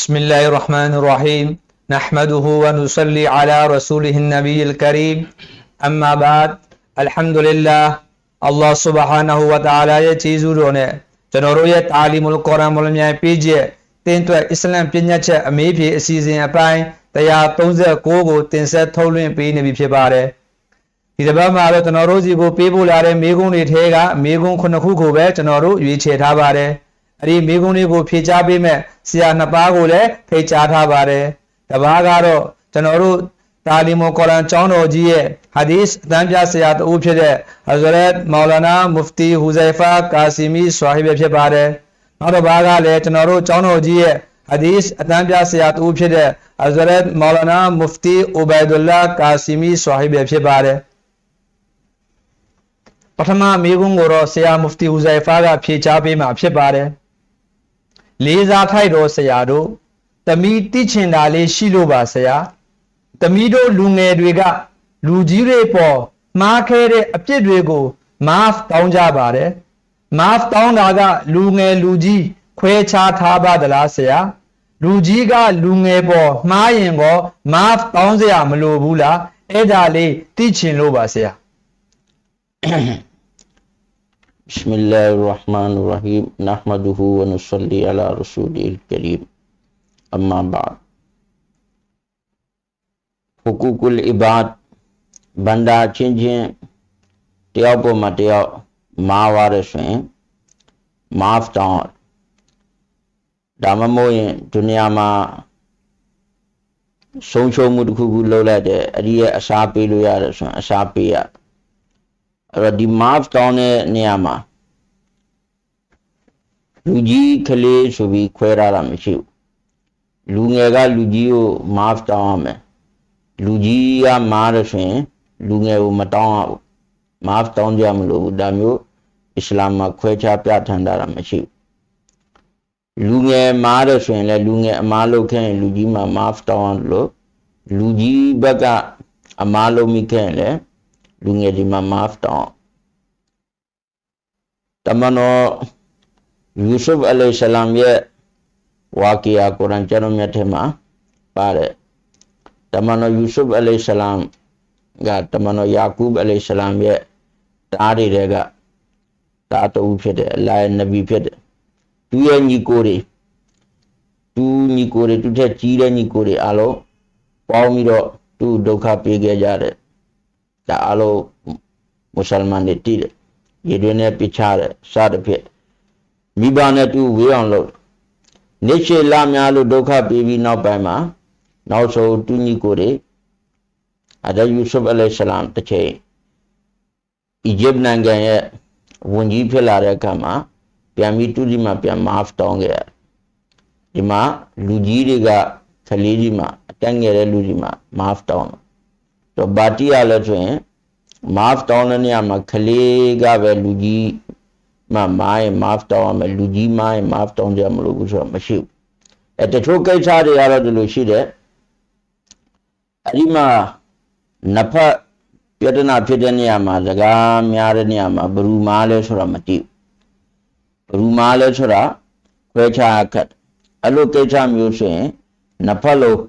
بسم الله الرحمن الرحيم نحمده ونصلي على رسوله النبي الكريم أما بعد الحمد لله Allah subhanahu wa ta'ala ရဲ့ကျေးဇူးတော်နဲ့ကျွန်တော်တို့ရဲ့တာလီမုလ်ကုရ်အာန်မုလ်မြိုင်ပေးချက်တင်းတွက်အစ္စလမ်ပညာချက်အမေးဖြေအစီအစဉ်အပိုင်း139ကိုတင်ဆက်ထုတ်လွှင့်ပေးနေပြီဖြစ်ပါတယ်ဒီတစ်ပတ်မှာတော့ကျွန်တော်တို့စီကိုပေးပို့လာတဲ့မေးခွန်းတွေထဲကမေးခွန်း9ခုကိုပဲကျွန်တော်တို့ရွေးချယ်ထားပါတယ် အဲ့ဒီမေးခွန်းတွေကိုဖြေကြားပေးမဲ့ဆရာနှစ်ပါးကိုလည်းဖိတ်ကြားထားပါတယ်တပါးကတော့ကျွန်တော်တို့တာလီမုလ်ကုရ်အာန်ကျောင်းတော်ကြီးရဲ့ဟာဒီစ်အတန်းပြဆရာတဦးဖြစ်တဲ့ဟဇရတ်မော်လာနာမုဖတီဟူဇိုင်ဖာကာစီမီဆွာဟီဘဲဖြစ်ပါတယ်နောက်တစ်ပါးကလည်းကျွန်တော်တို့ကျောင်းတော်ကြီးရဲ့ဟာဒီစ်အတန်းပြဆရာတဦးဖြစ်တဲ့ဟဇရတ်မော်လာနာမုဖတီအိုဘိုင်ဒူလာကာစီမီဆွာဟီဘဲဖြစ်ပါတယ်ပထမမေးခွန်းကိုတော့ဆရာမုဖတီဟူဇိုင်ဖာကဖြေချပေးမှာဖြစ်ပါတယ် လေးစားထိုက်တော်ဆရာတို့တမီတိချင်တာလေးရှိလို့ပါဆရာတမီတို့လူငယ်တွေကလူကြီးတွေပေါ်မှားခဲ့တဲ့အပြစ်တွေကို maaf တောင်းကြပါတယ် maaf တောင်းတာက လူငယ်လူကြီးခွဲခြားထားပါသလားဆရာလူကြီးကလူငယ်ပေါ်မှားရင်ကော maaf တောင်းစရာမလိုဘူးလားအဲ့ဒါလေးသိချင်လို့ပါဆရာ بسم الله الرحمن الرحيم نحمده ونصلي على رسوله الكريم أما بعد حقوق العباد ဘန္တာချင်းချင်းတယောက်ပေါ်မှာတယောက်မားသွားရဆိုရင် maaf တောင်းဒါမှမဟုတ်ရင်ဒုနီယာမှာဆုံးရှုံးမှုတစ်ခုခုလုပ်လိုက်တယ်အဲ့ဒီရဲ့အစားပေးလို့ရတယ်ဆိုရင်အစားပေးရ အဲ့တော့ဒီ maaf တောင်းတဲ့နေရာမှာလူကြီးကလေးဆိုပြီးခွဲရတာမရှိဘူးလူငယ်ကလူကြီးကို maaf တောင်းရမယ်လူကြီးကမားရဆိုရင်လူငယ်ကိုမတောင်းရဘူး maaf တောင်းကြမလို့ဘူးဒါမျိုးအစ္စလာမ်မှာခွဲခြားပြဋ္ဌာန်းတာမရှိဘူးလူငယ်မားရဆိုရင်လည်းလူငယ်အမားလုပ်ခဲ့ရင်လူကြီးမှာ maaf တောင်းရလို့လူကြီးဘက်ကအမားလုပ်မိခဲ့ရင်လည်း လူငယ်ဒီမှာ maaf တောင်းတမန်တော်ယူဆုဖ်အလိုင်ဆလမ်ရဲ့ဝါကီယာကုရ်အာန်ကျမ်းမြတ်ထဲမှာပါတယ်တမန်တော်ယူဆုဖ်အလိုင်ဆလမ်ကတမန်တော်ယာကုဘ်အလိုင်ဆလမ်ရဲ့တားတွေကတားတူဖြစ်တယ်အလိုင်နဗီဖြစ်တယ်သူရဲ့ညီကိုတွေသူညီကိုတွေသူထက်ကြီးတဲ့ညီကိုတွေအားလုံးပေါင်းပြီးတော့သူဒုက္ခပေးခဲ့ကြတယ် ဒါအားလုံးမွတ်စလမန်တွေတည်တယ်ရေတွင်းနဲ့ပြချတယ်စသဖြင့်မိဘနဲ့တူဝေးအောင်လုပ်နေချေလာများလို့ဒုက္ခပေးပြီးနောက်ပိုင်းမှာနောက်ဆုံးတူညီကိုတွေအဒယူဆုဖ်အလိုင်ဆလမ်တစ်ချိန်အီဂျစ်နိုင်ငံရဲ့ဝန်ကြီးဖြစ်လာတဲ့အခါမှာပြန်ပြီးတူဒီမှာပြန်မာဖ်တောင်းခဲ့ရတယ်ဒီမှာလူကြီးတွေကကလေးကြီးမှာအတက်ငယ်တဲ့လူကြီးမှာမာဖ်တောင်း တယ်တော့ဘာတီရလဲဆိုရင်မာဖ်တောင်းတဲ့နေရာမှာကလေးကပဲလူကြီးမမိုင်းမာဖ်တောင်းရမယ်လူကြီးမိုင်းမာဖ်တောင်းကြမလို့ဘူးဆိုတော့မရှိဘူးအဲတချို့ကိစ္စတွေကတော့ဒီလိုရှိတယ်အဲ့ဒီမှာနှစ်ဖက်ပြဿနာဖြစ်တဲ့နေရာမှာစကားများတဲ့နေရာမှာဘယ်သူမားလဲဆိုတာမသိဘူးဘယ်သူမားလဲဆိုတာခွဲခြားခတ်အဲ့လိုကိစ္စမျိုးဆိုရင်နှစ်ဖက်လုံး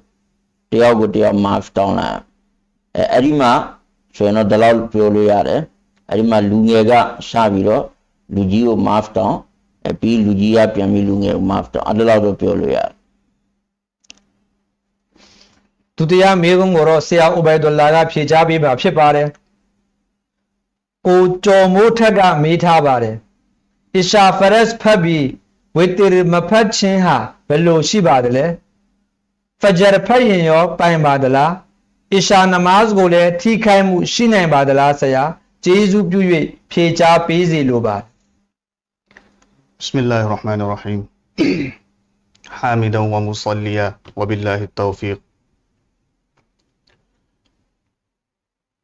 တယောက်ကိုတယောက်မာဖ်တောင်းလိုက် အဲအဲ့ဒီမှာဆိုရင်တော့ဒီလောက်ပြောလို့ရတယ်အဲ့ဒီမှာလူငယ်ကစပြီးတော့လူကြီးကို maaf တောင်းအပြီးလူကြီးကပြန်ပြီးလူငယ်ကို maaf တောင်းအဲ့လိုတော့ပြောလို့ရတယ်ဒုတိယမေးခွန်းကိုတော့ဆရာအိုဘိုင်ဒူလာကဖြေချပေးမှာဖြစ်ပါတယ်ကိုကျော်မိုးထက်ကမေးထားပါတယ်အီရှာဖရက်ဖတ်ပြီးဝေတီမဖတ်ခြင်းဟာဘယ်လိုရှိပါသလဲဖဂျာဖတ်ရင်ရော ပိုင်ပါသလား အရှာနမားကိုလည်းထိခိုက်မှုရှိနိုင်ပါသလားဆရာဂျေဇုပြု၍ဖြေချပေးစီလိုပါဘစ်မီလာဟ်ရဟ်မန်ရဟီမ်ဟာမီဒန်ဝမူဆလီယာဝဘီလာဟီတောဖီက်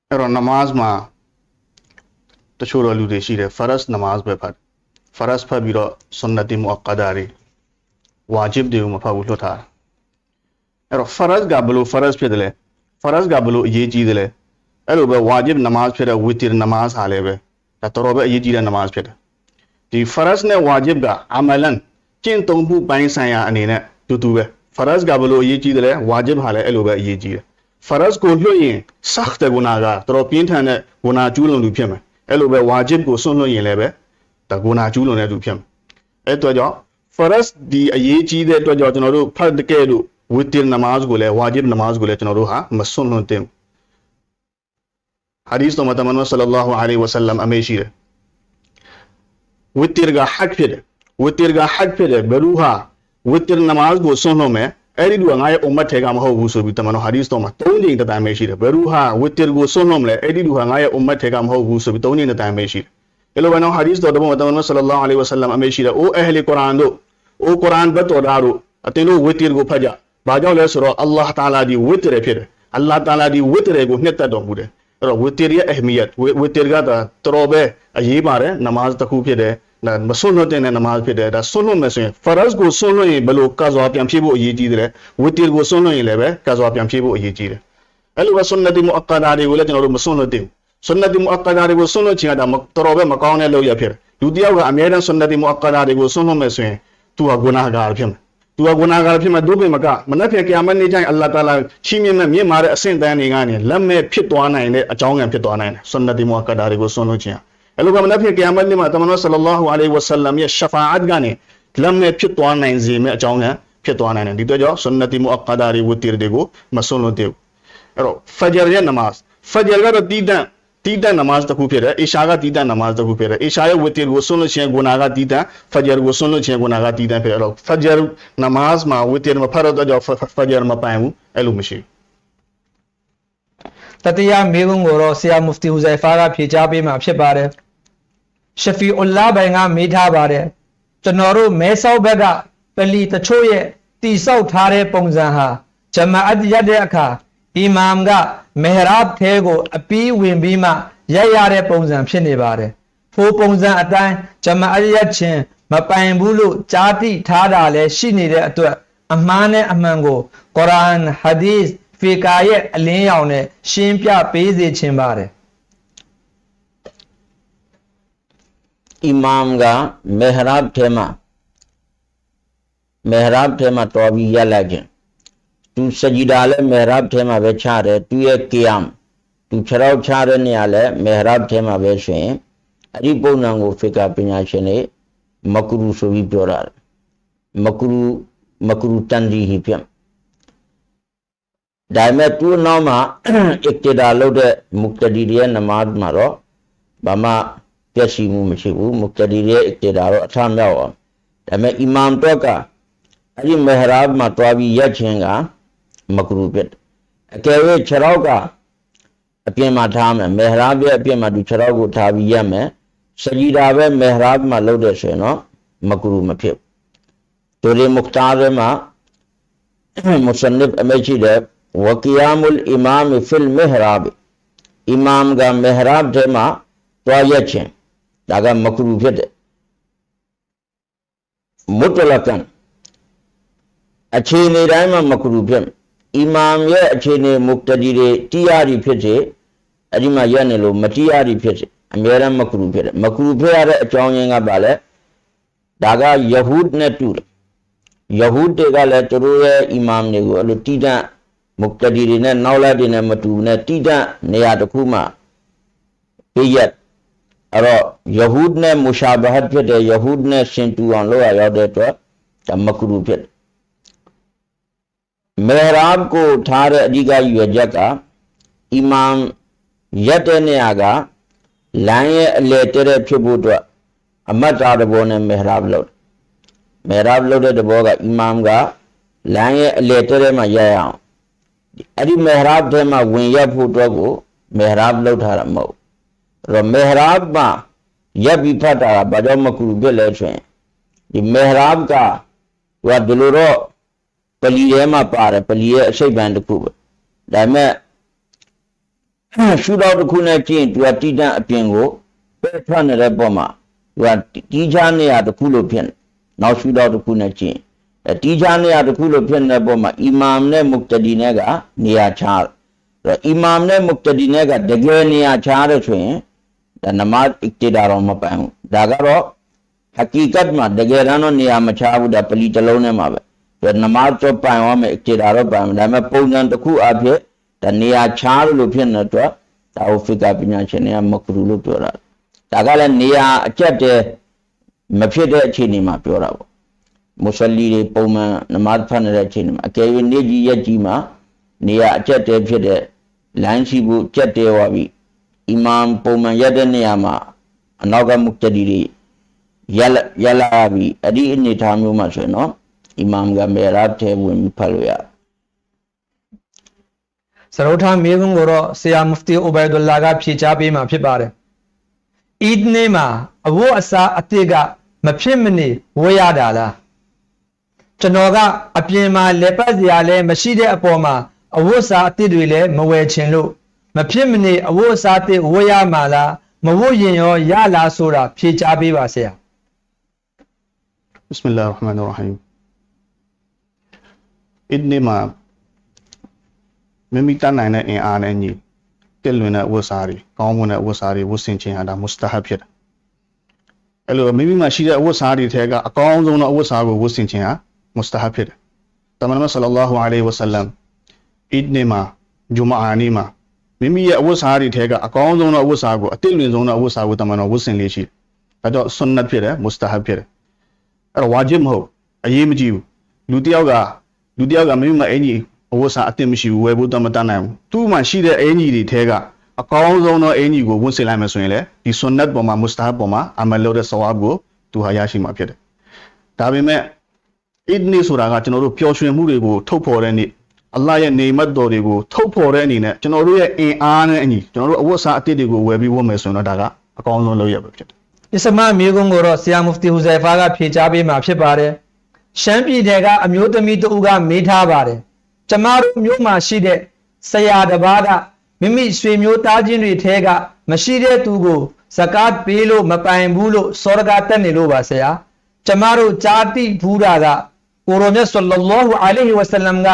အဲ့တော့နမာဇ်မှာတချို့တော့လူတွေရှိတယ်ဖရတ်နမာဇ်ပဲဖတ်ဖရတ်ဖတ်ပြီးတော့ဆွန်နတီမူအကဒါရီဝါဂျစ်တွေကိုမဖတ်ဘူးလွတ်ထားတယ်အဲ့တော့ဖရတ်ကဘယ်လိုဖရတ်ဖြစ်တယ်လဲ ဖရတ်ကဘလို့အရေးကြီးတယ်လဲအဲ့လိုပဲဝါဂျစ်နမတ်ဖြစ်တဲ့ဝီတီနမတ်ဟာလည်းပဲဒါတော်တော်ပဲအရေးကြီးတဲ့နမတ်ဖြစ်တယ်ဒီ faras နဲ့ wajib ကအမလန်ကျင့်သုံးမှုပိုင်းဆိုင်ရာအနေနဲ့တူတူပဲ farz ကဘလို့အရေးကြီးတယ်လဲ wajib ဟာလည်းအဲ့လိုပဲအရေးကြီးတယ် farz ကိုလွှတ်ရင် sakh တဲ့ဂုဏကတော်တော်ပြင်းထန်တဲ့ဂုဏကျူးလွန်သူဖြစ်မယ်အဲ့လိုပဲ wajib ကိုစွန့်လွှတ်ရင်လည်းပဲဒါဂုဏကျူးလွန်တဲ့သူဖြစ်မယ်အဲ့အတွက်ကြောင့် farz ဒီအရေးကြီးတဲ့အတွက်ကြောင့်ကျွန်တော်တို့ဖတ်တဲ့လို့ witr namaz ကိုလည်း wajib namaz ကိုလည်းကျွန်တော်တို့ဟာမစွန့်လွှတ်သင့်ဘူး hadith တော်မှာတမန်တော်ဆလ္လာလာဟူအလိုင်းဝါဆလမ်အမေရှိတယ်ဝစ်တရကဟတ်ဖြစ်တယ်ဝစ်တရကဟတ်ဖြစ်တယ်ဘယ်သူဟာဝစ်တရနမတ်ကိုစွန့်လို့မယ်အဲ့ဒီလူကငါရဲ့အုံမတ်ထဲကမဟုတ်ဘူးဆိုပြီးတမန်တော်ဟာဒီသ်တော်မှာ၃ချိန်တတိုင်းပဲရှိတယ်ဘယ်သူဟာဝစ်တရကိုစွန့်လို့မလဲအဲ့ဒီလူဟာငါရဲ့အုံမတ်ထဲကမဟုတ်ဘူးဆိုပြီး၃ချိန်တတိုင်းပဲရှိတယ်အဲ့လိုပဲနော်ဟာဒီသ်တော်တော်မှာတမန်တော်ဆလ္လာလာအလိုင်းဝါဆလမ်အမေရှိတယ်အိုးအဟလီကုရ်အာန်တို့အိုးကုရ်အာန်ဘတ်တော်သားတို့အတင်တို့ဝစ်တရကိုဖတ်ကြ ဘာကြောင့်လဲဆိုတော့အလ္လာဟ်တာလာဒီဝစ်တရဖြစ်တယ်အလ္လာဟ်တာလာဒီဝစ်တရကိုနှစ်သက်တော်မူတယ်အဲ့တော့ဝစ်တရရဲ့အဟမီယတ်ဝစ်တရကတော်တော်ပဲအရေးပါတယ်နမတ်တစ်ခုဖြစ်တယ်ဒါမဆွလွတ်တဲ့နမတ်ဖြစ်တယ်ဒါဆွလွတ်မယ်ဆိုရင် faraz ကိုဆွလွတ်ရင်ဘယ်လိုကဇွာပြန်ဖြည့်ဖို့အရေးကြီးတယ်လဲဝစ်တရကိုဆွလွတ်ရင်လည်းပဲကဇွာပြန်ဖြည့်ဖို့အရေးကြီးတယ်အဲ့လိုပဲဆွန်နတီမူအကဒါတွေကိုလည်းကျွန်တော်တို့မဆွလွတ်သင့်ဘူးဆွန်နတီမူအကဒါတွေကိုဆွလွတ်ချင်တာတော်တော်ပဲမကောင်းတဲ့လုပ်ရဖြစ်တယ်လူတစ်ယောက်ကအများတန်းဆွန်နတီမူအကဒါတွေကိုဆွလွတ်မယ်ဆိုရင်သူကဂုနာဂါဖြစ်မယ် သူကဂုနာဂါဖြစ်မှာဒုပိမကမနက်ဖြန်ကီယာမတ်နေ့ကျရင်အလ္လာဟ်တာလာချီးမြှင့်မဲ့မြင့်မာတဲ့အဆင့်တန်းတွေကနေလက်မဲ့ဖြစ်သွားနိုင်တဲ့အကြောင်းကံဖြစ်သွားနိုင်တယ်ဆွန်နတီမူအကဒါတွေကိုဆွလွတ်ချင်အဲ့လိုကမနက်ဖြန်ကီယာမတ်နေ့မှာတမန်တော်ဆလ္လာလာဟူအလိုင်းဝါဆလမ်ရဲ့ရှဖာအတ်ကနေလက်မဲ့ဖြစ်သွားနိုင်စေမဲ့အကြောင်းကံဖြစ်သွားနိုင်တယ်ဒီတော့ကြောင့်ဆွန်နတီမူအကဒါတွေဝတ်တီတွေကိုမဆွလွတ်သေးဘူးအဲ့တော့ဖဂျာရဲ့နမတ်ဖဂျာကတော့တီးတန့် တီးတန့်နမတ်တစ်ခုဖြစ်တယ်အီရှာကတီးတန့်နမတ်တစ်ခုဖြစ်တယ်အီရှာရဲ့ဝတ်တီကိုဆွလွတ်ခြင်းဂုနာကတီးတန့်ဖဂျာကိုဆွလွတ်ခြင်းဂုနာကတီးတန့်ဖြစ်တယ်အဲ့တော့ဖဂျာနမတ်မှာဝတ်တီမဖရတော့ကြောင့်ဖဂျာမပိုင်ဘူးအဲ့လိုမရှိဘူးတတရားမေကုန်းကိုတော့ဆရာမူဖတီဟူဇိုင်ဖာကဖြေကြားပေးမှာဖြစ်ပါတယ်ရှဖီအူလာဘိုင်ကမေးထားပါတယ်ကျွန်တော်တို့မဲဆောက်ဘက်ကပလီတချို့ရဲ့တိဆောက်ထားတဲ့ပုံစံဟာဂျမာအတ်ရက်တဲ့အခါအီမမ်က မေဟရာဘ်ထဲကို အပီးဝင်ပြီးမှရက်ရတဲ့ပုံစံဖြစ်နေပါတယ်ဖိုးပုံစံအတိုင်းဂျမာအတ်ရက်ချင်းမပိုင်ဘူးလို့ကြားသိထားတာလည်းရှိနေတဲ့အတွက်အမှားနဲ့အမှန်ကိုကုရ်အာန်ဟာဒီသ်ဖီကာရဲ့အလင်းရောင်နဲ့ရှင်းပြပေးစေခြင်းပါတယ်အီမမ်ကမေဟရပ်ထဲမှာမေဟရပ်ထဲမှာတော်ပြီးရက်လိုက်ခြင်း သူစဂျီဒါလည်းမေဟရပ်ထဲမှာပဲချတယ်သူရဲ့ကီယမ်သူခြေထောက်ချတဲ့နေရာလည်းမေဟရပ်ထဲမှာပဲဆိုရင်အဲ့ဒီပုံစံကိုဖေကာပညာရှင်တွေမကရူဆိုပြီးပြောတာမကရူမကရူတန်ဒီဟိပြန်ဒါပေမဲ့သူ့နောက်မှာအစ်တီဒါလုပ်တဲ့မုကတဒီရဲ့နမတ်မှာတော့ဘာမှပြည့်စုံမှုမရှိဘူးမုကတဒီရဲ့အစ်တီဒါတော့အထမြောက်အောင်ဒါပေမဲ့အီမမ်တော့ကအဲ့ဒီမဟရာဘ်မှာတွားပြီးရက်ခြင်းက မကရူဖြစ်တယ်အကယ်၍ခြေထောက်ကအပြင်မှာထားမယ်မဟရာဘ်ရဲ့အပြင်မှာသူခြေထောက်ကိုထားပြီးရက်မယ်စဂျီဒါပဲမဟရာဘ်မှာလုပ်တဲ့ဆိုရင်တော့မကရူမဖြစ် အီမာမ်ရဲ့အခြေအနေမုတ်တဒီတွေတရားတွေဖြစ်စေအဲ့ဒီမှာရက်နေလို့မတရားတွေဖြစ်စေအများရန်မကရူဖြစ်တယ်မကရူဖြစ်ရတဲ့အကြောင်းရင်းကပါလဲဒါကယဟူဒ်နဲ့တူတယ်ယဟူဒ်တွေကလည်းသူတို့ရဲ့အီမာမ်တွေကိုအဲ့လိုတိတန့်မုတ်တဒီတွေနဲ့နောက်လိုက်တွေနဲ့မတူနဲ့တိတန့်နေရာတစ်ခုမှာပြည့်ရက်အဲ့တော့ယဟူဒ်နဲ့မူရှာဘဟတ်ဖြစ်တဲ့ယဟူဒ်နဲ့ရှင်တူအောင်လောက်ရတဲ့အတွက်ဒါမကရူဖြစ်တယ် မေရာဘ်ကိုထားတဲ့အဓိကရွယ်ချက်ကအီမမ်ရက်တဲ့နေရာကလမ်းရဲ့အလေတဲ့တဲ့ဖြစ်ဖို့အတွက်အမတ်တာတဘောနဲ့မေရာဘ်လုပ်တယ်မေရာဘ်လုပ်တဲ့တဘောကအီမမ်ကလမ်းရဲ့အလေတဲထဲမှာရရအောင်အဲ့ဒီမေရာဘ်ထဲမှာဝင်ရဖို့အတွက်ကိုမေရာဘ်လုပ်ထားတာမဟုတ်အဲ့တော့မေရာဘ်မှာရပ်ပြီးဖတ်တာကဘာကြောင့်မကူဖြစ်လဲဆိုရင်ဒီမေရာဘ်ကဟိုကဒီလိုတော့ ပလီထဲမှာပါတယ်ပလီရဲ့အစိတ်ပံတစ်ခုပဲဒါပေမဲ့ရှုတော့တစ်ခုနဲ့ကြည့်ရင်သူကတိတန့်အပြင်ကိုပဲထွက်နေတဲ့ပုံမှာသူကတီးချားနေရတစ်ခုလို့ဖြစ်နေနောက်ရှုတော့တစ်ခုနဲ့ကျင့်အဲတီးခြားနေရာတစ်ခုလို့ဖြစ်နေတဲ့ပုံမှာအီမမ်နဲ့မုကတဒီနဲ့ကနေရာခြားတယ်အီမမ်နဲ့မုကတဒီနဲ့ကတကယ်နေရာခြားတယ်ဆိုရင်ဒါနမတ်အစ်တီဒါတော့မပန်ဘူးဒါကတော့ဟကီကတ်မှာတကယ်တမ်းတော့နေရာမခြားဘူးဒါပလီတစ်လုံးနဲ့မှာပဲဒါ နမားတော့ပိုင်ရမယ်ခြေတာတော့ပိုင်မယ်ဒါပေမဲ့ပုံစံတစ်ခုအဖြစ်ဒါနေရာချားလို့ဖြစ်နေတော့ဒါဟိုဖီကပညာရှင်တွေကမကရူလို့ပြောတာဒါကလည်းနေရာအကျက်တည်းမဖြစ်တဲ့အခြေအနေမှာပြောတာပေါ့မုဆလီတွေပုံမှန်နမားဖတ်နေတဲ့အချိန်မှာအကယ်၍နေ့ကြီးရက်ကြီးမှာနေရာအကျက်တည်းဖြစ်တဲ့လိုင်းရှိဖို့ကြက်တဲသွားပြီအီမမ်ပုံမှန်ရက်တဲ့နေရာမှာအနောက်ကမုတ္တဒီတွေရက်လာရက်လာပြီအဲ့ဒီအနေထားမျိုးမှာဆိုရင်တော့ အီမမ်ကမေရာထဲဝင်ပြီးဖတ်လို့ရစရုထာမေကွန်းကိုတော့ဆရာမူဖတီအိုဘိုင်ဒူလာကဖြေချပေးမှာဖြစ်ပါတယ်။အီဒ်နေ့မှာအဝတ်အစားအတိတ်ကမဖြစ်မနေဝတ်ရတာလား။ကျွန်တော်ကအပြင်မှာလက်ပတ်စရာလည်းမရှိတဲ့အပေါ်မှာအဝတ်အစားအတိတ်တွေလည်းမဝယ်ချင်လို့မဖြစ်မနေအဝတ်အစားအတိတ်ဝတ်ရမှာလားမဝတ်ရင်ရောရလားဆိုတာဖြေချပေးပါဆရာဘစ်မလာရ်ရဟ်မာန်ရ်ရဟီမ် အစ်နေမှာမိမိတတ်နိုင်တဲ့အင်အားနဲ့ညီတက်လွင်တဲ့အဝတ်စားတွေကောင်းမွန်တဲ့အဝတ်စားတွေဝတ်ဆင်ခြင်းဟာဒါမုစတဟဘ်ဖြစ်တယ်အဲ့လိုမိမိမှာရှိတဲ့အဝတ်စားတွေထဲကအကောင်းဆုံးသောအဝတ်စားကိုဝတ်ဆင်ခြင်းဟာမုစတဟဘ်ဖြစ်တယ်တမန်တော်ဆလ္လာလာဟူအလိုင်ဝါဆလမ်အစ်နေမှာဂျူမာအာနီမှာမိမိရဲ့အဝတ်စားတွေထဲကအကောင်းဆုံးသောအဝတ်စားကိုအတစ်လွင်ဆုံးသောအဝတ်စားကိုတမန်တော်ဝတ်ဆင်လေးရှိတယ်ဒါတော့ဆွန်နတ်ဖြစ်တယ်မုစတဟဘ်ဖြစ်တယ်အဲ့တော့ဝါဂျစ်မဟုတ်အရေးမကြီးဘူးလူတစ်ယောက်က လူတစ်ယောက်ကမိမိမအင်ကြီးအဝတ်စားအသင့်မရှိဘူးဝယ်ဖို့တော့မတတ်နိုင်ဘူးသူ့မှာရှိတဲ့အင်ကြီးတွေထဲကအကောင်းဆုံးသောအင်ကြီးကိုဝန်ဆင်လိုက်မယ်ဆိုရင်လေဒီဆွန်နတ်ပေါ်မှာမုစတာဟ်ပေါ်မှာအမလ်လုပ်တဲ့ဆဝါဘ်ကိုသူဟာရရှိမှာဖြစ်တယ်ဒါပေမဲ့အစ်နီဆိုတာကကျွန်တော်တို့ပျော်ရွှင်မှုတွေကိုထုတ်ဖော်တဲ့နေ့အလ္လာဟ်ရဲ့နေမတ်တော်တွေကိုထုတ်ဖော်တဲ့အနေနဲ့ကျွန်တော်တို့ရဲ့အင်အားနဲ့အညီကျွန်တော်တို့အဝတ်စားအသစ်တွေကိုဝယ်ပြီးဝတ်မယ်ဆိုရင်တော့ဒါကအကောင်းဆုံးလုပ်ရပဲဖြစ်တယ်အစ္စမမေကွန်းကိုတော့ဆရာမူဖတီဟူဇိုင်ဖာကဖြေချပေးမှာဖြစ်ပါတယ်။ ရှမ်းပြည်နယ်ကအမျိုးသမီးတဦးကမေးထားပါတယ်။ကျမတို့မျိုးမှာရှိတဲ့ဆရာတစ်ပါးကမိမိဆွေမျိုးသားချင်းတွေထဲကမရှိတဲ့သူကိုဇကာတ်ပေးလို့မပိုင်ဘူးလို့စောရကတက်နေလို့ပါဆရာ။ကျမတို့ဂျာတိဘူးတာကကိုရိုမြတ်ဆလ္လာလာဟူအလိုင်ဟီဝါဆလမ်က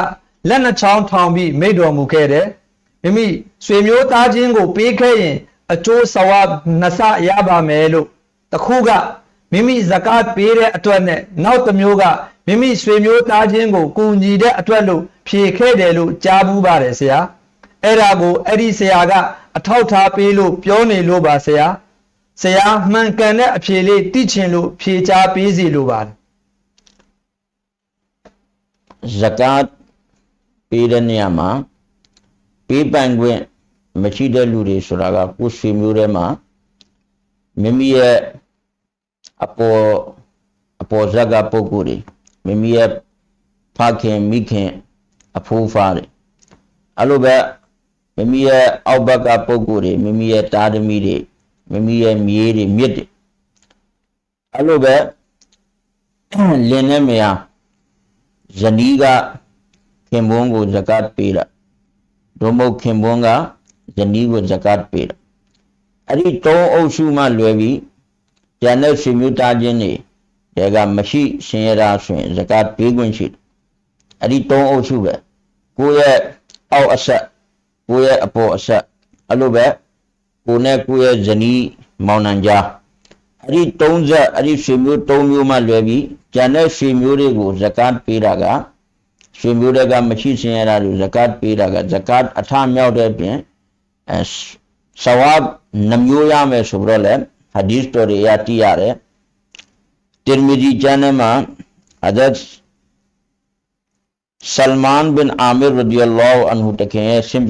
လက်နှချောင်းထောင်ပြီးမိန့်တော်မူခဲ့တယ်။မိမိဆွေမျိုးသားချင်းကိုပေးခဲ့ရင်အကျိုးဆဝပ်နှစ်ဆရပါမယ်လို့တခုကမိမိဇကာတ်ပေးတဲ့အတွက်နဲ့နောက်တစ်မျိုးက မိမိဆွေမျိုးသားချင်းကိုကူညီတဲ့အတွက်လို့ဖြေခဲ့တယ်လို့ကြားဘူးပါတယ်ဆရာအဲ့ဒါကိုအဲ့ဒီဆရာကအထောက်ထားပေးလို့ပြောနေလို့ပါဆရာဆရာမှန်ကန်တဲ့အဖြေလေးသိချင်လို့ဖြေချပေးစီလို့ပါတယ်ဇကာတ်ပေးတဲ့နေရာမှာပေးပိုင်ခွင့်မရှိတဲ့လူတွေဆိုတာကကိုယ်ဆွေမျိုးထဲမှာမိမိရဲ့အပေါ်အပေါ်ဇက်ကပုဂ္ဂိုလ်တွေ မိမိရဲ့ဖခင်မိခင်အဖိုးဖားတွေအဲ့လိုပဲမိမိရဲ့အောက်ဘက်ကပုဂ္ဂိုလ်တွေမိမိရဲ့တားသမီးတွေမိမိရဲ့မြေးတွေမြစ်တွေအဲ့လိုပဲလင်းနေမယားဇနီးကခင်ပွန်းကိုဇကတ်ပေးတာဒုမဟုတ်ခင်ပွန်းကဇနီးကိုဇကတ်ပေးတာအဲ့ဒီသုံးအုပ်စုမှလွယ်ပြီးကျန်တဲ့ဆွေမျိုးသားချင်းတွေ တဲကမရှိရှင်ရတာဆိုရင်ဇကတ်ပေးခွင့်ရှိတယ်အဲ့ဒီသုံးအုပ်စုပဲကိုယ့်ရဲ့အောက်အဆက်ကိုယ့်ရဲ့အပေါ်အဆက်အဲ့လိုပဲကိုယ်နဲ့ကိုယ့်ရဲ့ဇနီးမောင်နှံကြားအဲ့ဒီ30အဲ့ဒီဆွေမျိုး3မျိုးမှလွယ်ပြီးကျန်တဲ့ဆွေမျိုးတွေကိုဇကတ်ပေးတာကဆွေမျိုးတွေကမရှိစင်ရတာလို့ဇကတ်ပေးတာကဇကတ်အထမြောက်တဲ့ပြင်အဲဆဝပ်နှမျိုးရမယ်ဆိုတော့လေဟာဒီသ်တော်တွေရတိရတယ် တိရမီဒီကျမ်းထဲမှာအဒတ်ဆလမန်ဘင်အာမီရဒီယလောအန်ဟူတခင်ရဲ့ရှင်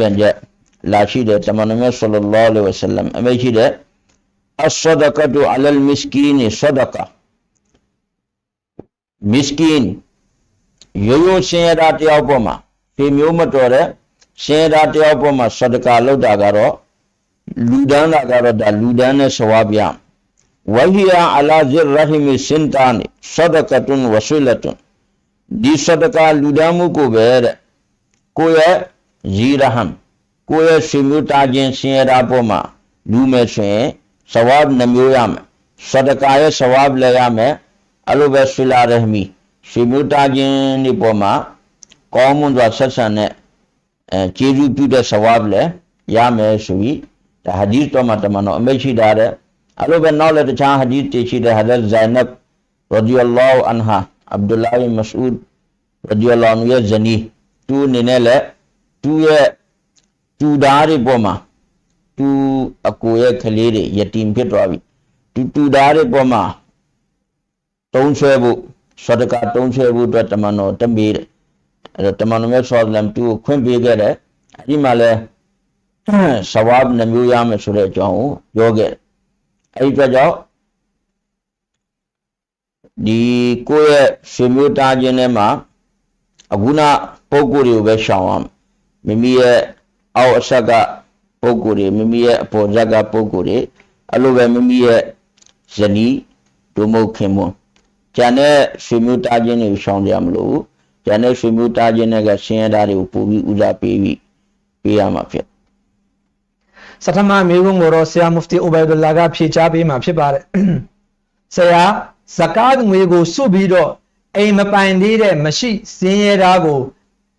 ပြန်ချက်လာရှိတဲ့တမန်တော်မြတ်ဆလ္လာလာဟ်အလိုင်းဝါဆလမ်အမေရှိတဲ့ الصدقه على المسكين صدقه မစ္စကင်ရိုးရိုးရှင်ရတာတယောက်ပေါ်မှာဖေမျိုးမတော်တဲ့ရှင်ရတာတယောက်ပေါ်မှာဆဒကာလုပ်တာကတော့လူဒန်းတာကတော့ဒါလူဒန်းနဲ့ဆဝါပြဝဟီယာအလာဇိရဟီမီစင်တာနီဆဒကတုန်ဝဆူလတုန်ဒီဆဒကာလူဒန်းမှုကိုပဲတဲ့ကိုယ့်ရဲ့ဇီရဟမ်ကိုယ့်ရဲ့ရှင်မျိုးတာချင်းရှင်ရတာပေါ်မှာလူမဲ့ဆိုရင်ဆဝါဘ်နှမျိုးရမယ်ဆဒကာရဲ့ဆဝါဘ်လည်းရမယ်အဲ့လိုပဲဆွေလာရဟမီဆွေမျိုးသားချင်းဒီပေါ်မှာကောင်းမွန်စွာဆက်ဆံတဲ့အဲကျေးဇူးပြုတဲ့ဆဝါဘ်လည်းရမယ်ဆိုပြီးဒါဟာဒီသ်တော်မှာတမန်တော်အမိတ်ရှိတာတဲ့ အဲ့လိုပဲနောက်လည်းတခြားဟာဒီသ်တွေရှိတဲ့ဟာဒတ်ဇိုင်နပ်ရဒီအလ္လာဟူအန်ဟာအဗ်ဒူလာဘ်မဆူဒ်ရဒီအလာနူရဲ့ဇနီးသူအနေနဲ့လည်းသူ့ရဲ့သူသားတွေပေါ်မှာသူအကိုရဲ့ကလေးတွေယတိမ်ဖြစ်သွားပြီသူသူသားတွေပေါ်မှာတုံးဆွဲဖို့ဆဒကာတုံးဆွဲဖို့အတွက်တမန်တော်တမေးတယ်အဲ့တော့တမန်တော်မြတ်ဆွာလမ်သူကိုခွင့်ပေးခဲ့တယ်အဲ့ဒီမှာလဲဆဝပ်နှမျိုးရမယ်ဆိုတဲ့အကြောင်းကိုပြောခဲ့တယ် အဲ့ဒီအတွက်ကြောင့်ဒီကိုယ့်ရဲ့ဆွေမျိုးသားချင်းထဲမှာအခုနပုံကိုယ်တွေကိုပဲရှောင်အောင်မိမိရဲ့အောက်အဆက်ကပုံကိုယ်တွေမိမိရဲ့အပေါ်ဇက်ကပုံကိုယ်တွေအဲ့လိုပဲမိမိရဲ့ဇနီးဒုမဟုတ်ခင်မွန်းကျန်တဲ့ဆွေမျိုးသားချင်းတွေကိုရှောင်ကြမလို့ကျန်တဲ့ဆွေမျိုးသားချင်းတွေကဆင်းရဲသားတွေကိုပို့ပြီးဦးစားပေးပြီးပေးရမှာဖြစ် စထမမေကုံကိုတော့ဆရာမုဖတီအိုဘိုင်ဒူလာကဖြေချပေးမှာဖြစ်ပါတယ်ဆရာဇကာတ်ငွေကိုစုပြီးတော့အိမ်မပိုင်သေးတဲ့မရှိစင်းရဲသားကို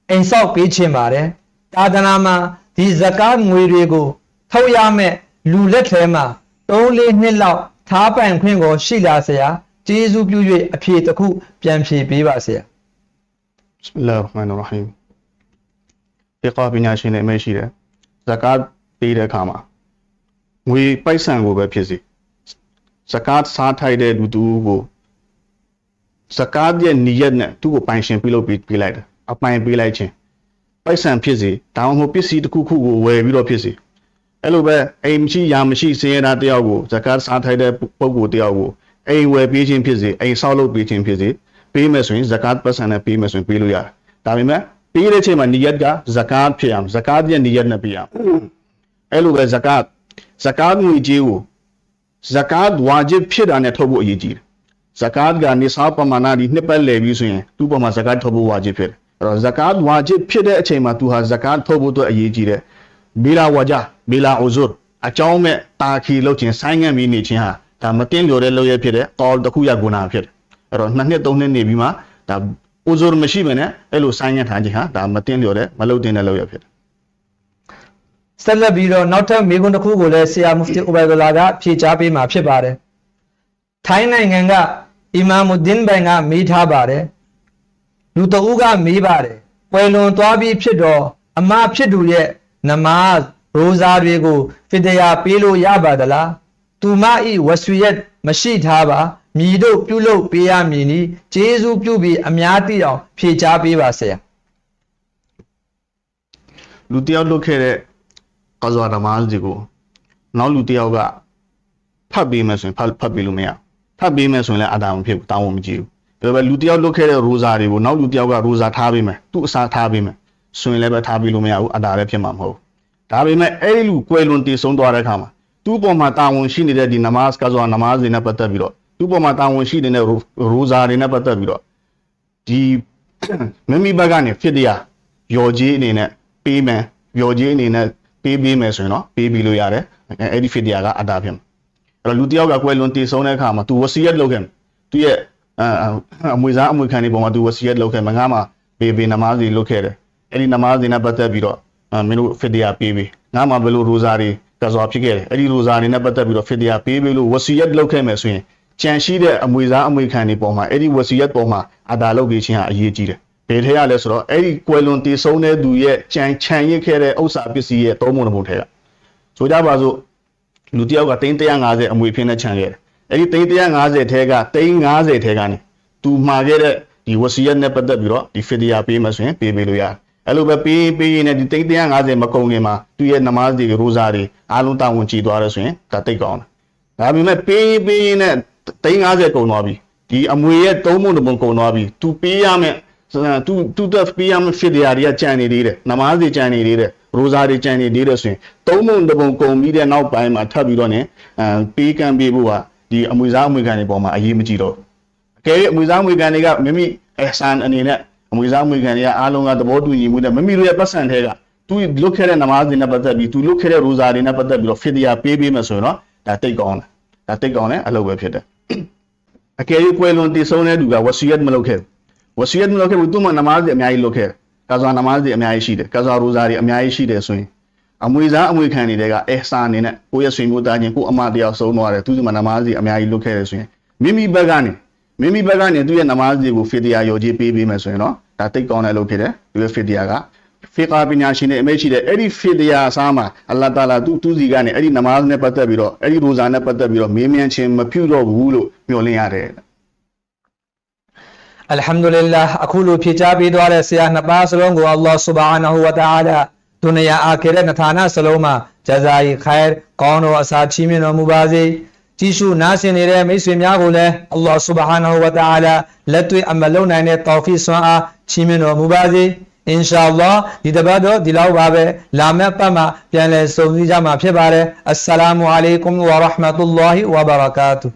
အိမ်ဆောက်ပေးခြင်းပါတယ်တာဒနာမှာဒီဇကာတ်ငွေတွေကိုထုတ်ရမဲ့လူလက်ထဲမှာ3-4နှစ်လောက်ထားပိုင်ခွင့်ကိုရှိလာဆရာကျေးဇူးပြု၍အဖြေတစ်ခုပြန်ဖြေပေးပါဆရာဘစ်မလာရ်ဟ်မာန်ရ်ဟီမ်ဒီကာပညာရှင်တွေအမရှိတယ်ဇကာတ် ပေးတဲ့အခါမှာငွေပိုက်ဆံကိုပဲဖြစ်စီဇကာတ်စားထိုက်တဲ့လူတူကိုဇကာတ်ရဲ့နီယတ်နဲ့သူ့ကိုပိုင်ရှင်ပြုလုပ်ပေးပေးလိုက်တယ်အပိုင်ပေးလိုက်ခြင်းပိုက်ဆံဖြစ်စီဒါမှမဟုတ်ပစ္စည်းတစ်ခုခုကိုဝယ်ပြီးတော့ဖြစ်စီအဲ့လိုပဲအိမ်မရှိယာမရှိစင်းရတာတယောက်ကိုဇကာတ်စားထိုက်တဲ့ပုဂ္ဂိုလ်တယောက်ကိုအိမ်ဝယ်ပေးခြင်းဖြစ်စီအိမ်ဆောက်လုပ်ပေးခြင်းဖြစ်စီပေးမယ်ဆိုရင်ဇကာတ်ပတ်စံနဲ့ပေးမယ်ဆိုရင်ပေးလို့ရတယ်ဒါပေမဲ့ပေးတဲ့ချိန်မှာနီယတ်ကဇကာတ်ဖြစ်အောင်ဇကာတ်ရဲ့နီယတ်နဲ့ပေးအောင် အဲ့လိုပဲဇကာတ်ဇကာတ်ငွေကြေးကိုဇကာတ်ဝါဂျစ်ဖြစ်တာနဲ့ထုတ်ဖို့အရေးကြီးတယ်ဇကာတ်ကနိဆာပမာဏဒီနှစ်ပတ်လည်ပြီးဆိုရင်သူ့ပေါ်မှာဇကာတ်ထုတ်ဖို့ဝါဂျစ်ဖြစ်တယ်အဲ့တော့ဇကာတ်ဝါဂျစ်ဖြစ်တဲ့အချိန်မှာသူဟာဇကာတ်ထုတ်ဖို့အတွက်အရေးကြီးတယ်ဘီလာဝါဂျာဘီလာအူဇူအကြောင်းမဲ့တာခီလုပ်ခြင်းဆိုင်းငံ့ပြီးနေခြင်းဟာဒါမတင်လျော်တဲ့လုပ်ရဖြစ်တယ်ကောတစ်ခုရဂုဏဖြစ်တယ်အဲ့တော့နှစ်နှစ်သုံးနှစ်နေပြီးမှဒါအူဇူမရှိဘဲနဲ့အဲ့လိုဆိုင်းငံ့ထားခြင်းဟာဒါမတင်လျော်တဲ့မလုပ်တင်တဲ့လုပ်ရဖြစ်တယ် ဆက်လက်ပြီးတော့နောက်ထပ်မေးခွန်းတစ်ခုကိုလည်းဆရာမုဖတီအိုဘိုင်ဒူလာကဖြေချပေးမှာဖြစ်ပါတယ်။ထိုင်းနိုင်ငံကအီမာမုဒ်ဒင်ဘန်ကမေးထားပါတယ်။လူတအူးကမေးပါတယ်။ပွဲလွန်သွားပြီးဖြစ်တော့အမဖြစ်သူရဲ့နမတ်ရိုဇာတွေကိုဖီတရာပေးလို့ရပါသလား။သူမဤဝဆွေရက်မရှိထားပါမြည်တို့ပြုလုပ်ပေးရမည်နီဂျေဇူးပြုပြီးအများသိအောင်ဖြေချပေးပါဆရာလူတယောက်လွတ်ခဲ့တဲ့ ကာဇာနမားစီကိုနောက်လူတယောက်ကဖတ်ပေးမယ်ဆိုရင်ဖတ်ဖတ်ပေးလို့မရဘူးဖတ်ပေးမယ်ဆိုရင်လည်းအတားမဖြစ်ဘူးတောင်းဝမကြည့်ဘူးဒါပေမဲ့လူတယောက်လွတ်ခဲ့တဲ့ရိုဇာတွေကိုနောက်လူတယောက်ကရိုဇာထားပေးမယ်သူ့အစားထားပေးမယ်ဆိုရင်လည်းပဲထားပေးလို့မရဘူးအတားလည်းဖြစ်မှာမဟုတ်ဘူးဒါပေမဲ့အဲ့ဒီလူကွယ်လွန်တည်ဆုံးသွားတဲ့အခါမှာသူ့ပေါ်မှာတာဝန်ရှိနေတဲ့ဒီနမတ်ကာဇာနမားစီနဲ့ပတ်သက်ပြီးတော့သူ့ပေါ်မှာတာဝန်ရှိနေတဲ့ရိုဇာတွေနဲ့ပတ်သက်ပြီးတော့ဒီမိမိဘက်ကနေဖြစ်တရားရော်ကြီးအနေနဲ့ပေးမယ်ရော်ကြီးအနေနဲ့ ပေးပေးမယ်ဆိုရင်တော့ပေးပြီးလို့ရတယ်အဲအဲ့ဒီဖြစ်တရားကအတားဖြစ်မှာအဲ့တော့လူတစ်ယောက်ကကွယ်လွန်တည်ဆုံးတဲ့အခါမှာ तू ဝစီယတ်လုပ်ခဲ့မယ်သူရဲ့အအမွေစားအမွေခံနေပုံမှာ तू ဝစီယတ်လုပ်ခဲ့မယ်ငါမှဘေဘေနမားစီလုပ်ခဲ့တယ်အဲ့ဒီနမားစီနဲ့ပတ်သက်ပြီးတော့အမင်းတို့ဖြစ်တရားပေးပေးငါမှဘယ်လိုရိုဇာတွေကစွာဖြစ်ခဲ့တယ်အဲ့ဒီရိုဇာတွေနဲ့ပတ်သက်ပြီးတော့ဖြစ်တရားပေးပေးလို့ဝစီယတ်လုပ်ခဲ့မယ်ဆိုရင်ကြံရှိတဲ့အမွေစားအမွေခံနေပုံမှာအဲ့ဒီဝစီယတ်ပုံမှာအတာလုပ်ပေးခြင်းဟာအရေးကြီးတယ် ဘယ်ထဲရလဲဆိုတော့အဲ့ဒီကွယ်လွန်တည်ဆုံးတဲ့သူရဲ့ကြံခြံရစ်ခဲ့တဲ့ဥစ္စာပစ္စည်းရဲ့သုံးပုံတစ်ပုံထဲကဆိုကြပါစို့လူတစ်ယောက်ကတိန်း150အမွေဖြစ်နေခြံခဲ့တယ်အဲ့ဒီတိန်း150ထဲကတိန်း50ထဲကနေသူမှာခဲ့တဲ့ဒီဝစီယတ်နဲ့ပတ်သက်ပြီးတော့ဒီဖီဒီယာပေးမှဆိုရင်ပေးပေးလို့ရတယ်အဲ့လိုပဲပေးပေးရင်လည်းဒီတိန်း150မကုန်ခင်မှာသူ့ရဲ့နမတ်တွေရိုဇာတွေအားလုံးတာဝန်ကြည်သွားတယ်ဆိုရင်ဒါတိတ်ကောင်းတယ်ဒါပေမဲ့ပေးပေးရင်လည်းတိန်း50ကုန်သွားပြီဒီအမွေရဲ့သုံးပုံတစ်ပုံကုန်သွားပြီသူပေးရမယ် သူသူတက်ပေးရမယ်ဖြစ်တရားတွေကကြံနေသေးတယ်နမတ်တွေကြံနေသေးတယ်ရိုဇာတွေကြံနေသေးတယ်ဆိုရင်သုံးပုံတစ်ပုံကုန်ပြီးတဲ့နောက်ပိုင်းမှာထပ်ပြီးတော့ ਨੇ အဲပေးကမ်းပေးဖို့ကဒီအမွေစားအမွေခံတွေပေါ်မှာအရေးမကြီးတော့အကယ်၍အမွေစားအမွေခံတွေကမိမိအဆန်အနေနဲ့အမွေစားအမွေခံတွေကအားလုံးကသဘောတူညီမှုနဲ့မိမိတို့ရဲ့ပတ်စံထဲကသူလွတ်ခဲ့တဲ့နမတ်တွေနဲ့ပတ်သက်ပြီးသူလွတ်ခဲ့တဲ့ရိုဇာတွေနဲ့ပတ်သက်ပြီးတော့ဖီဒီယာပေးပေးမယ်ဆိုရင်တော့ဒါတိတ်ကောင်းတယ်ဒါတိတ်ကောင်းတယ်အလုပ်ပဲဖြစ်တယ်အကယ်၍ကွယ်လွန်တည်ဆုံးတဲ့သူကဝစီယတ်မလုပ်ခဲ့ဘူး ဝစီယတ်မလုပ်ခဲ့ဘူးသူမှနမတ်တွေအများကြီးလုပ်ခဲ့တယ်ကာဇာနမတ်တွေအများကြီးရှိတယ်ကာဇာရိုဇာတွေအများကြီးရှိတယ်ဆိုရင်အမွေစားအမွေခံနေတဲ့ကအဲစာအနေနဲ့ကိုယ့်ရဲ့ဆွေမျိုးသားချင်းကိုယ့်အမတယောက်ဆုံးသွားတယ်သူကနမတ်တွေအများကြီးလုပ်ခဲ့တယ်ဆိုရင်မိမိဘက်ကနေမိမိဘက်ကနေသူ့ရဲ့နမတ်တွေကိုဖီဒီယာယော်ကြီးပေးပေးမယ်ဆိုရင်တော့ဒါတိတ်ကောင်းတဲ့အလုပ်ဖြစ်တယ်ဒီဖီဒီယာကဖီကာပညာရှင်တွေအမိတ်ရှိတယ်အဲ့ဒီဖီဒီယာအစားမှာအလ္လာဟ်တာလာသူသူစီကနေအဲ့ဒီနမားနဲ့ပတ်သက်ပြီးတော့အဲ့ဒီရိုဇာနဲ့ပတ်သက်ပြီးတော့မေးမြန်းခြင်းမပြုတော့ဘူးလို့မျှော်လင့်ရတယ် အလ်ဟမ်ဒူလ illah အခုလိုဖြေချပေးသွားတဲ့ဆရာနှစ်ပါးစလုံးကိုအလ္လာဟ်ဆူဘဟာနဟူဝတအာလာဒုနီယာအာခိရတ်နှစ်ဌာနစလုံးမှာဂျဇာအီခိုင်ကောင်းတော်အစာချီးမြှင့်တော်မူပါစေကြည့်ရှုနားဆင်နေတဲ့မိတ်ဆွေများကိုလည်းအလ္လာဟ်ဆူဘဟာနဟူဝတအာလာလက်တွေ့အမလုံးနိုင်တဲ့တောဖီဆွမ်းအားချီးမြှင့်တော်မူပါစေအင်ရှာအလ္လာဟ်ဒီတပတ်တော့ဒီလောက်ပါပဲလာမယ့်ပတ်မှာပြန်လည်ဆုံစည်းကြမှာဖြစ်ပါတယ်အစ္စလာမူအလိုင်ကွမ်ဝါရဟ်မတ်တူလာဟီဝါဘရကာတူ